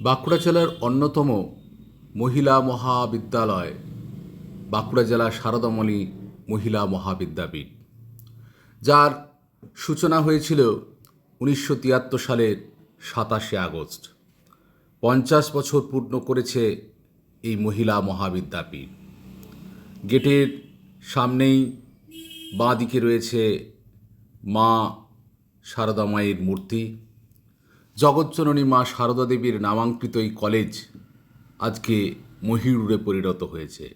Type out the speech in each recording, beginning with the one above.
বাঁকুড়া জেলার অন্যতম মহিলা মহাবিদ্যালয়। বাঁকুড়া জেলা শারদামণি মহিলা মহাবিদ্যাপীঠ। যার সূচনা হয়েছিল উনিশশো তিয়াত্তর সালের সাতাশে আগস্ট। পঞ্চাশ বছর পূর্ণ করেছে এই মহিলা মহাবিদ্যাপীঠ। গেটের সামনেই বাঁ দিকে রয়েছে মা সারদা মায়ের মূর্তি। জগজ্জননী মা সারদা দেবীর নামাঙ্কিত এই কলেজ আজকে মহিরুরে পরিণত হয়েছে।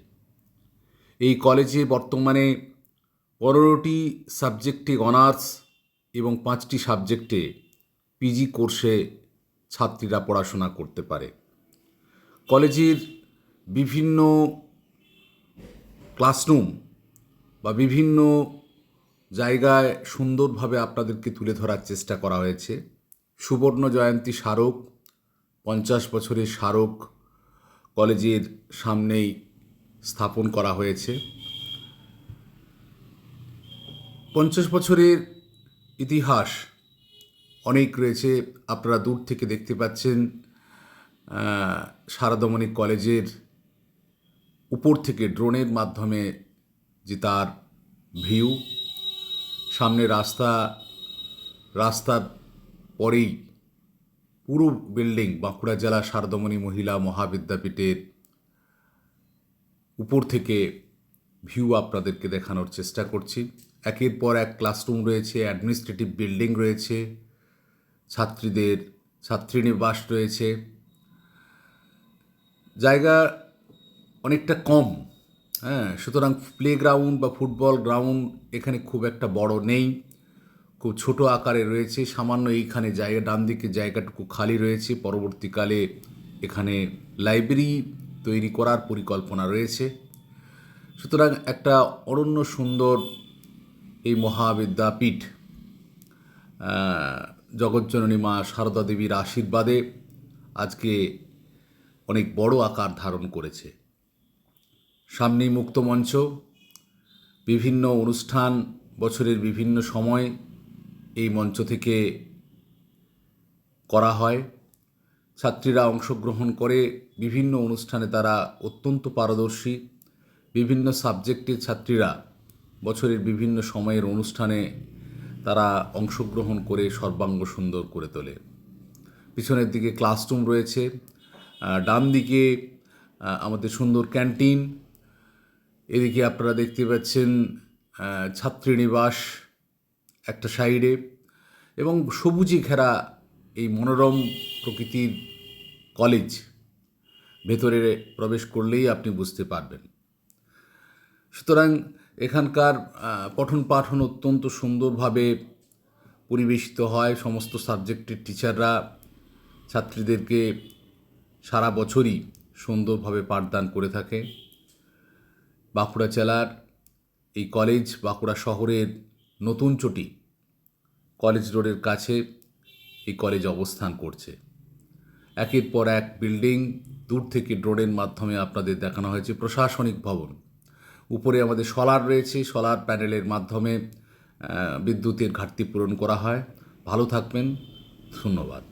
এই কলেজে বর্তমানে পনেরোটি সাবজেক্টে অনার্স এবং পাঁচটি সাবজেক্টে পিজি কোর্সে ছাত্রীরা পড়াশোনা করতে পারে। কলেজের বিভিন্ন ক্লাসরুম বা বিভিন্ন জায়গায় সুন্দরভাবে আপনাদেরকে তুলে ধরার চেষ্টা করা হয়েছে। সুবর্ণ জয়ন্তী স্মারক, পঞ্চাশ বছরের স্মারক কলেজের সামনেই স্থাপন করা হয়েছে। পঞ্চাশ বছরের ইতিহাস অনেক রয়েছে, আপনারা দূর থেকে দেখতে পাচ্ছেন সারদামণি কলেজের উপর থেকে ড্রোনের মাধ্যমে যে তার ভিউ, সামনে রাস্তা, রাস্তার পরেই পুরো বিল্ডিং বাঁকুড়া জেলা সারদামণি মহিলা মহাবিদ্যাপীঠের উপর থেকে ভিউ আপনাদেরকে দেখানোর চেষ্টা করছি। একের পর এক ক্লাসরুম রয়েছে, অ্যাডমিনিস্ট্রেটিভ বিল্ডিং রয়েছে, ছাত্রীদের, ছাত্রীনিবাস রয়েছে। জায়গা অনেকটা কম হ্যাঁ সুতরাং প্লে গ্রাউন্ড বা ফুটবল গ্রাউন্ড এখানে খুব একটা বড় নেই। খুব ছোট আকারে রয়েছে, সামান্য এইখানে জায়গা ডান দিকে জায়গাটুকু খালি রয়েছে। পরবর্তীকালে এখানে লাইব্রেরি তৈরি করার পরিকল্পনা রয়েছে। সুতরাং একটা অরণ্য সুন্দর এই মহাবিদ্যাপীঠ জগজ্জননী মা সারদা দেবীর আশীর্বাদে আজকে অনেক বড় আকার ধারণ করেছে। সামনেই মুক্তমঞ্চ বিভিন্ন অনুষ্ঠান, বছরের বিভিন্ন সময় এই মঞ্চ থেকে করা হয়। ছাত্রীরা অংশগ্রহণ করে, বিভিন্ন অনুষ্ঠানে তারা অত্যন্ত পারদর্শী। বিভিন্ন সাবজেক্টের ছাত্রীরা বছরের বিভিন্ন সময়ের অনুষ্ঠানে তারা অংশগ্রহণ করে সর্বাঙ্গ সুন্দর করে তোলে। পিছনের দিকে ক্লাসরুম রয়েছে। ডান দিকে আমাদের সুন্দর ক্যান্টিন। এদিকে আপনারা দেখতে পাচ্ছেন ছাত্রীনিবাস। একটা সাইডে এবং সবুজে ঘেরা এই মনোরম প্রকৃতির কলেজ ভেতরে প্রবেশ করলেই আপনি বুঝতে পারবেন। সুতরাং এখানকার পঠন পাঠন অত্যন্ত সুন্দরভাবে পরিবেশিত হয়। সমস্ত সাবজেক্টের টিচাররা ছাত্রীদেরকে সারা বছরই সুন্দরভাবে পাঠদান করে থাকে। বাঁকুড়া জেলার এই কলেজ বাঁকুড়া শহরের নতুন চটি কলেজ রোডের কাছে এই কলেজ অবস্থান করছে। একের পর এক বিল্ডিং দূর থেকে ড্রোনের মাধ্যমে আপনাদের দেখানো হয়েছে। প্রশাসনিক ভবন। উপরে আমাদের সোলার রয়েছে। সোলার প্যানেলের মাধ্যমে বিদ্যুতের ঘাটতি পূরণ করা হয়। ভালো থাকবেন। ধন্যবাদ।